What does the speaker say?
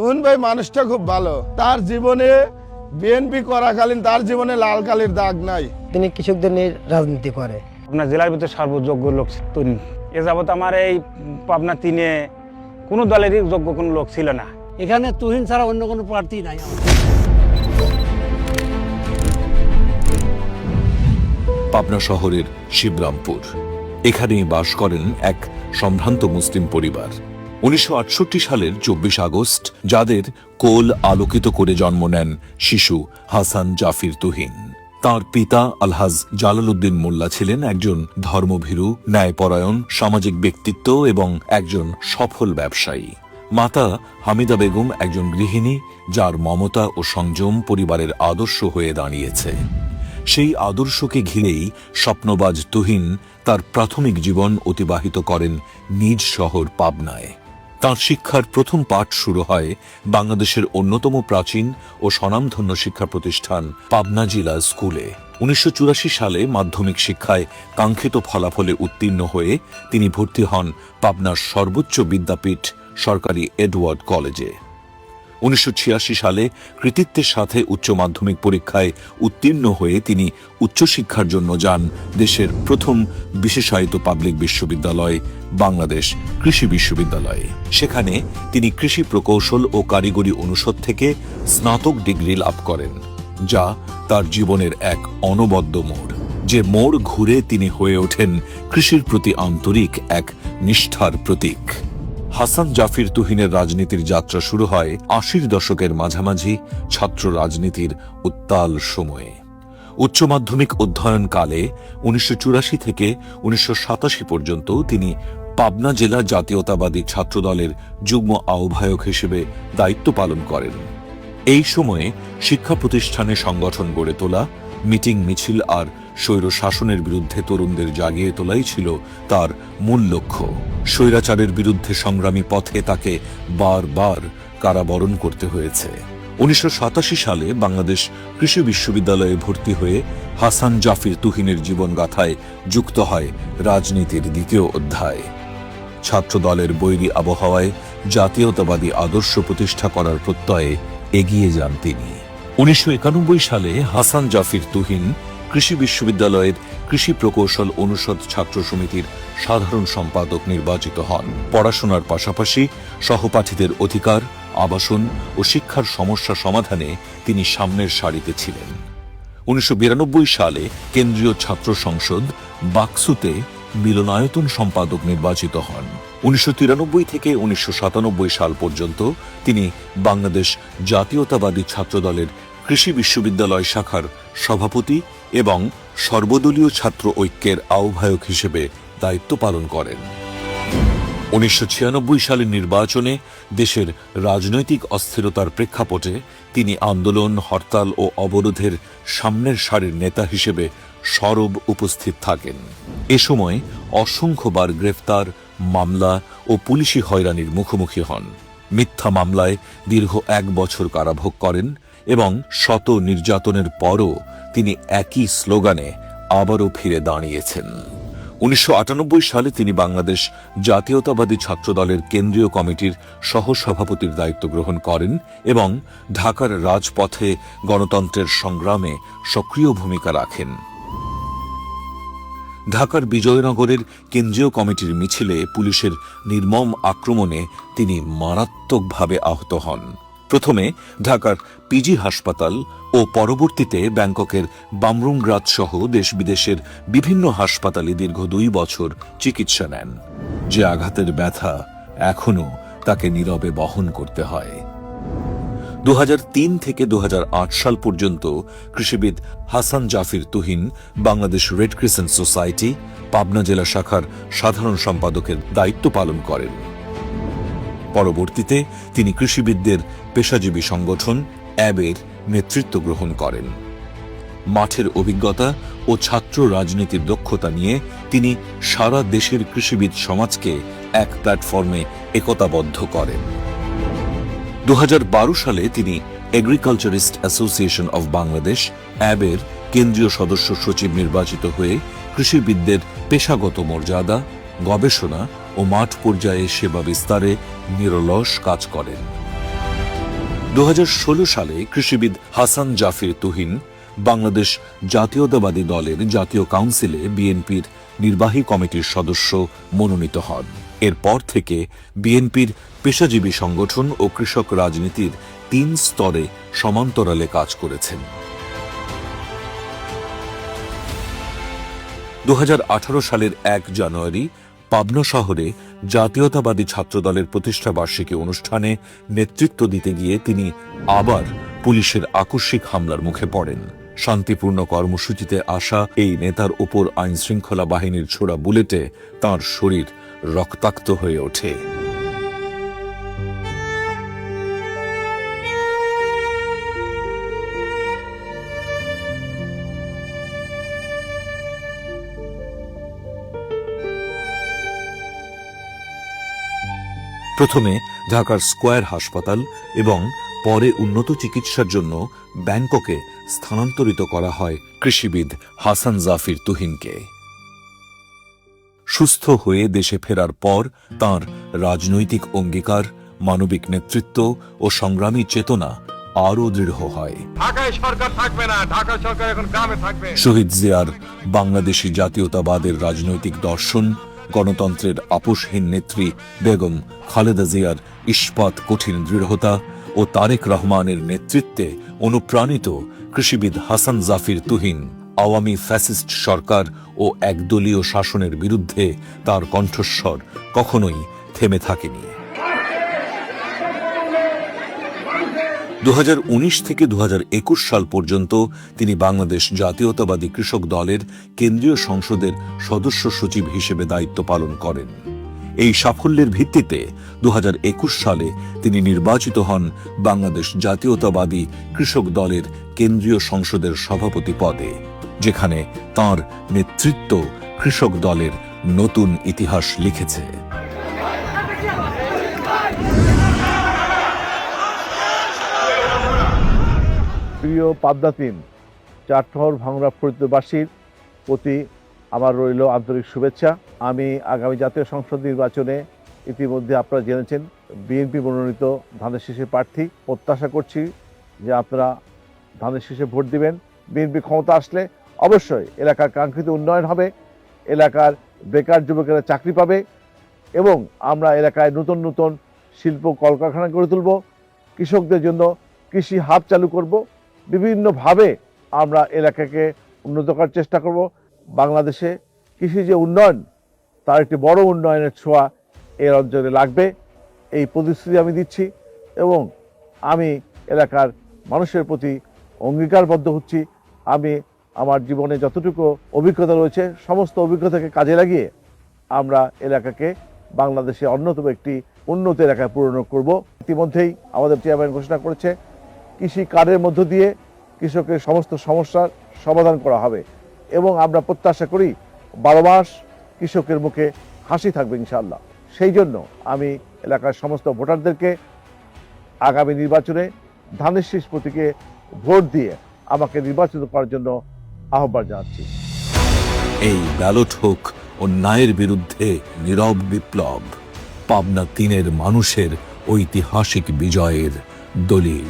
তুহিন ভাই মানুষটা খুব ভালো। তার জীবনে বিএনপি করাকালীন তার জীবনে লাল কালির দাগ নাই। তিনি কৃষকদের নিয়ে রাজনীতি করে। আপনার জেলার ভিতরে সর্বযোগ্য লোক তৈরি এ যাবত আমার এই পাবনা তিনে কোনো দলেরই যোগ্য কোনো লোক ছিল না। এখানে তুহিন ছাড়া অন্য কোনো প্রার্থী নাই পাবনা শহরের শিবরামপুর। এখানেই বাস করেন এক সম্ভ্রান্ত মুসলিম পরিবার। উনিশশো আটষট্টি সালের চব্বিশ আগস্ট, যাদের কোল আলোকিত করে জন্ম নেন শিশু হাসান জাফির তুহিন। তার পিতা আলহাজ জালালউদ্দিন মোল্লা ছিলেন একজন ধর্মভীরু, ন্যায়পরায়ণ, সামাজিক ব্যক্তিত্ব এবং একজন সফল ব্যবসায়ী। মাতা হামিদা বেগম একজন গৃহিণী, যার মমতা ও সংযম পরিবারের আদর্শ হয়ে দাঁড়িয়েছে। সেই আদর্শকে ঘিরেই স্বপ্নবাজ তুহিন তার প্রাথমিক জীবন অতিবাহিত করেন নিজ শহর পাবনায়। তার শিক্ষার প্রথম পাঠ শুরু হয় বাংলাদেশের অন্যতম প্রাচীন ও স্বনামধন্য শিক্ষা প্রতিষ্ঠান পাবনা জিলা স্কুলে। উনিশশো চুরাশি সালে মাধ্যমিক শিক্ষায় কাঙ্ক্ষিত ফলাফলে উত্তীর্ণ হয়ে তিনি ভর্তি হন পাবনার সর্বোচ্চ বিদ্যাপীঠ সরকারি এডওয়ার্ড কলেজে। উনিশশো ছিয়াশি সালে কৃতিত্বের সাথে উচ্চ মাধ্যমিক পরীক্ষায় উত্তীর্ণ হয়ে তিনি উচ্চশিক্ষার জন্য যান দেশের প্রথম বিশেষায়িত পাবলিক বিশ্ববিদ্যালয়, বাংলাদেশ কৃষি বিশ্ববিদ্যালয়ে। সেখানে তিনি কৃষি প্রকৌশল ও কারিগরি অনুষদ থেকে স্নাতক ডিগ্রি লাভ করেন, যা তার জীবনের এক অনবদ্য মোড়। যে মোড় ঘুরে তিনি হয়ে ওঠেন কৃষির প্রতি আন্তরিক এক নিষ্ঠার প্রতীক। হাসান জাফির তুহিনের রাজনীতির যাত্রা শুরু হয় আশির দশকের মাঝামাঝি ছাত্র রাজনীতির উত্তাল সময়ে। উচ্চ মাধ্যমিক অধ্যয়নকালে উনিশশো চুরাশি থেকে উনিশশো সাতাশি পর্যন্ত তিনি পাবনা জেলা জাতীয়তাবাদী ছাত্রদলের যুগ্ম আহ্বায়ক হিসেবে দায়িত্ব পালন করেন। এই সময়ে শিক্ষা প্রতিষ্ঠানে সংগঠন গড়ে তোলা মিটিং মিছিল আর স্বৈর শাসনের বিরুদ্ধে তরুণদের জাগিয়ে তোলাই ছিল তার মূল লক্ষ্য। স্বৈরাচারের বিরুদ্ধে সংগ্রামী পথে তাকে বারবার কারাবরণ করতে হয়েছে। উনিশশো সাতাশি সালে বাংলাদেশ কৃষি বিশ্ববিদ্যালয়ে ভর্তি হয়ে হাসান জাফির তুহিনের জীবনগাথায় যুক্ত হয় রাজনীতির দ্বিতীয় অধ্যায়। ছাত্র দলের বৈরী আবহাওয়ায় জাতীয়তাবাদী আদর্শ প্রতিষ্ঠা করার প্রত্যয়ে এগিয়ে যান তিনি। উনিশশো সালে হাসান জাফির তুহিন কৃষি বিশ্ববিদ্যালয়ের কৃষি প্রকৌশল অনুষদ ছাত্র সমিতির সাধারণ সম্পাদক নির্বাচিত হন। পড়াশোনার পাশাপাশি সহপাঠীদের অধিকার, আবাসন ও শিক্ষার সমস্যা সমাধানে তিনি সামনের সারিতে ছিলেন। উনিশশো বিরানব্বই সালে কেন্দ্রীয় ছাত্র সংসদ বাকসুতে মিলনায়তন সম্পাদক নির্বাচিত হন। উনিশশো তিরানব্বই থেকে উনিশশো সাতানব্বই সাল পর্যন্ত তিনি বাংলাদেশ জাতীয়তাবাদী ছাত্রদলের কৃষি বিশ্ববিদ্যালয় শাখার সভাপতি এবং সর্বদলীয় ছাত্র ঐক্যের আহ্বায়ক হিসেবে দায়িত্ব পালন করেন। উনিশশো ছিয়ানব্বই সালের নির্বাচনে দেশের রাজনৈতিক অস্থিরতার প্রেক্ষাপটে তিনি আন্দোলন, হরতাল ও অবরোধের সামনের সারির নেতা হিসেবে সরব উপস্থিত থাকেন। এ সময় অসংখ্যবার গ্রেফতার, মামলা ও পুলিশি হয়রানির মুখোমুখি হন। মিথ্যা মামলায় দীর্ঘ এক বছর কারাভোগ করেন এবং শত নির্যাতনের পরও তিনি একই স্লোগানে আবারও ফিরে দাঁড়িয়েছেন। উনিশশো আটানব্বই সালে তিনি বাংলাদেশ জাতীয়তাবাদী ছাত্রদলের কেন্দ্রীয় কমিটির সহসভাপতির দায়িত্ব গ্রহণ করেন এবং ঢাকার রাজপথে গণতন্ত্রের সংগ্রামে সক্রিয় ভূমিকা রাখেন। ঢাকার বিজয়নগরের কেন্দ্রীয় কমিটির মিছিলে পুলিশের নির্মম আক্রমণে তিনি মারাত্মকভাবে আহত হন। প্রথমে ঢাকার পিজি হাসপাতাল ও পরবর্তীতে ব্যাংককের বামরুংগ্রাদ সহ দেশ বিদেশের বিভিন্ন হাসপাতালে দীর্ঘ দুই বছর চিকিৎসা নেন। যে আঘাতের ব্যথা এখনও তাকে নীরবে বহন করতে হয়। দু হাজার তিন থেকে দু হাজার আট সাল পর্যন্ত কৃষিবিদ Hasan Jafir Tuhin Bangladesh red crescent society Pabna জেলা শাখার সাধারণ সম্পাদকের দায়িত্ব পালন করেন। পরবর্তীতে তিনি কৃষিবিদদের পেশাজীবী সংগঠন অ্যাবের নেতৃত্ব গ্রহণ করেন। মাঠের অভিজ্ঞতা ও ছাত্র রাজনীতির দক্ষতা নিয়ে তিনি সারা দেশের কৃষিবিদ সমাজকে এক প্ল্যাটফর্মে একতাবদ্ধ করেন। দু হাজার বারো সালে তিনি এগ্রিকালচারিস্ট অ্যাসোসিয়েশন অব বাংলাদেশ অ্যাবের কেন্দ্রীয় সদস্য সচিব নির্বাচিত হয়ে কৃষিবিদদের পেশাগত মর্যাদা, গবেষণা ও মাঠ পর্যায়ে সেবা বিস্তারে নিরলস কাজ করেন। দু হাজার ষোলো সালে কৃষিবিদ হাসান জাফির তুহিন বাংলাদেশ জাতীয়তাবাদী দলের জাতীয় কাউন্সিলে বিএনপির নির্বাহী কমিটির সদস্য মনোনীত হন। এরপর থেকে বিএনপির পেশাজীবী সংগঠন ও কৃষক রাজনীতির তিন স্তরে সমান্তরালে কাজ করেছেন। দু হাজার আঠারো সালের এক জানুয়ারি পাবনা শহরে জাতীয়তাবাদী ছাত্রদলের প্রতিষ্ঠা বার্ষিকী অনুষ্ঠানে নেতৃত্ব দিতে গিয়ে তিনি আবার পুলিশের আকস্মিক হামলার মুখে পড়েন। শান্তিপূর্ণ কর্মসূচিতে আসা এই নেতার ওপর আইনশৃঙ্খলা বাহিনীর ছোড়া বুলেটে তার শরীর রক্তাক্ত হয়ে ওঠে। প্রথমে ঢাকার স্কয়ার হাসপাতাল এবং পরে উন্নত চিকিৎসার জন্য ব্যাংককে স্থানান্তরিত করা হয় কৃষিবিদ হাসান জাফির তুহিনকে। সুস্থ হয়ে দেশে ফেরার পর তার রাজনৈতিক অঙ্গীকার মানবিক নেতৃত্ব ও সংগ্রামী চেতনা আরও দৃঢ় হয়। ঢাকায় সরকার থাকবে না ঢাকা সরকার এখন গ্রামে থাকবে। শহীদ জিয়ার বাংলাদেশি জাতীয়তাবাদের রাজনৈতিক দর্শন গণতন্ত্রের আপোষহীন নেত্রী বেগম খালেদা জিয়ার ইস্পাত কঠিন দৃঢ়তা ও তারেক রহমানের নেতৃত্বে অনুপ্রাণিত কৃষিবিদ হাসান জাফির তুহিন, আওয়ামী ফ্যাসিস্ট সরকার ও একদলীয় শাসনের বিরুদ্ধে তার কণ্ঠস্বর কখনোই থেমে থাকেনি। উনিশ থেকে দু হাজার একুশ সাল পর্যন্ত তিনি বাংলাদেশ জাতীয়তাবাদী কৃষক দলের কেন্দ্রীয় সংসদের সদস্য সচিব হিসেবে দায়িত্ব পালন করেন। এই সাফল্যের ভিত্তিতে দু হাজার একুশ সালে তিনি নির্বাচিত হন বাংলাদেশ জাতীয়তাবাদী কৃষক দলের কেন্দ্রীয় সংসদের সভাপতি পদে, যেখানে তার নেতৃত্ব কৃষক দলের নতুন ইতিহাস লিখেছে। প্রিয় পাবদা তিন চারঠহর ভাঙড়া ফরিদবাসীর প্রতি আমার রইল আন্তরিক শুভেচ্ছা। আমি আগামী জাতীয় সংসদ নির্বাচনে ইতিমধ্যে আপনারা জেনেছেন, বিএনপি মনোনীত ধানের শীষের প্রার্থী। প্রত্যাশা করছি যে আপনারা ধানের শীষে ভোট দিবেন। বিএনপি ক্ষমতা আসলে অবশ্যই এলাকার কাঙ্ক্ষিত উন্নয়ন হবে, এলাকার বেকার যুবকেরা চাকরি পাবে এবং আমরা এলাকায় নতুন নতুন শিল্প কলকারখানা গড়ে তুলব। কৃষকদের জন্য কৃষি হাব চালু করব। বিভিন্নভাবে আমরা এলাকাকে উন্নত করার চেষ্টা করব। বাংলাদেশে কৃষি যে উন্নয়ন, তার একটি বড় উন্নয়নের ছোঁয়া এর অঞ্চলে লাগবে। এই প্রতিশ্রুতি আমি দিচ্ছি এবং আমি এলাকার মানুষের প্রতি অঙ্গীকারবদ্ধ হচ্ছি। আমি আমার জীবনে যতটুকু অভিজ্ঞতা রয়েছে, সমস্ত অভিজ্ঞতাকে কাজে লাগিয়ে আমরা এলাকাকে বাংলাদেশে অন্যতম একটি উন্নত এলাকায় পূরণ করব। ইতিমধ্যেই আমাদের চেয়ারম্যান ঘোষণা করেছে কৃষি কার্ডের মধ্য দিয়ে কৃষকের সমস্ত সমস্যার সমাধান করা হবে এবং আমরা প্রত্যাশা করি বারো মাস কৃষকের মুখে হাসি থাকবে ইনশাআল্লাহ। সেই জন্য আমি এলাকার সমস্ত ভোটারদেরকে আগামী নির্বাচনে ধানের শীষ প্রতীকে ভোট দিয়ে আমাকে নির্বাচিত করার জন্য আহ্বান জানাচ্ছি। এই ব্যালট হোক অন্যায়ের বিরুদ্ধে নীরব বিপ্লব, পাবনা তিনের মানুষের ঐতিহাসিক বিজয়ের দলিল।